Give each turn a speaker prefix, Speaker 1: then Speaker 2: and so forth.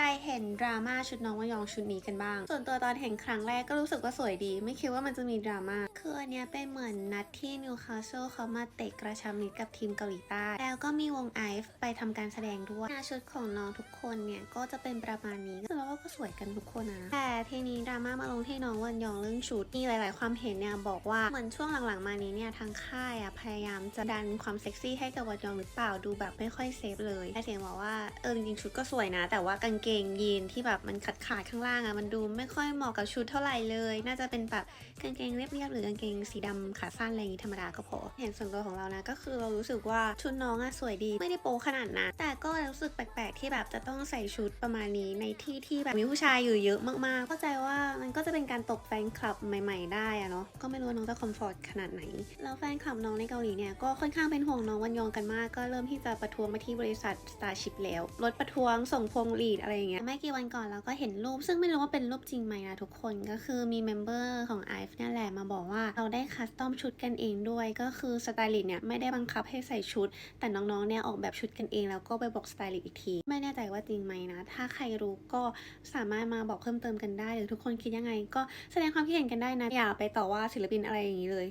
Speaker 1: รเห็นดราม่าชุดน้องวายองชุดนี้กันบ้าง ส่วนตัวตอนเห็นครั้งแรกก็รู้สึกว่าสวยดี ไม่คิดว่ามันจะมีดราม่า คืออันเนี้ยเป็นเหมือนนัดที่นิวคาสเซิลเขามาเตะกระชับมิตรกับทีมเกาหลีใต้ แล้วก็มีวงไอฟ์ไปทำการแสดงด้วยชุดของน้องทุกคนเนี่ยก็จะเป็นประมาณนี้ซึ่งเราว่าก็สวยกันทุกคนนะ แต่ทีนี้ดราม่ามาลงที่น้องวันยองเรื่องชุดมีหลาย ๆ ความเห็นเนี่ยบอกว่าเหมือนช่วงหลัง ๆ มานี้เนี่ยทางค่ายอะพยายามจะดันความเซ็กซี่ให้กับวันยองหรือเปล่าดูแบบไม่ค่อยเซฟเลยแต่เสียงบอกว่าเออจริงๆชุดก็สวยนะ แต่ว่ากางเกงยีนที่แบบมันขาดขาดข้างล่างอะมันดูไม่ค่อยเหมาะกับชุดเท่าไหร่เลย น่าจะเป็นแบบกางเกงเรียบๆหรือกางเกงสีดำขาสั้นอะไรอย่างงี้ธรรมดาก็พอเห็นส่วนตัวของเรานะก็คือเรารู้สึกว่าชุดน้องอะสวยดี ไม่ได้โป๊ขนาดนั้นแต่ก็รู้สึกแปลกๆ ที่แบบจะต้องใส่ชุดประมาณนี้ในที่ที่แบบมีผู้ชายอยู่เยอะมากๆ เข้าใจว่ามันก็จะเป็นการตกแฟนคลับใหม่ ๆ ได้อะเนาะก็ไม่รู้น้องจะคอมฟอร์ตขนาดไหนแล้วแฟนคลับน้องในเกาหลีเนี่ยก็ค่อนข้างเป็นห่วงน้องวันยองกันมาก ก็เริ่มที่จะประท้วงมาที่บริษัท Starship แล้วลดประท้วงส่งพวงหลีดอะไรอย่างเงี้ยไม่กี่วันก่อนเราก็เห็นรูป ซึ่งไม่รู้ว่าเป็นรูปจริงไหมนะทุกคนก็คือมีเมมเบอร์ของ i อ e เนี่ยแหละมาบอกว่าเราได้คัสตอมชุดกันเองด้วย ก็คือสไตลิสต์เนี่ยไม่ได้บังคับให้ใส่ชุด แต่น้องๆเนี่ยออกแบบชุดกันเองแล้วก็ไปบอกสไตลิสต์อีกที ไม่แน่ใจว่าจริงไหมนะ ถ้าใครรู้ก็สามารถมาบอกเพิ่มเติมกันได้ หรือทุกคนคิดยังไง ก็แสดงความคิดเห็นกันได้นะอย่าไปต่อว่าศิลปินอะไรอย่างนี้เลย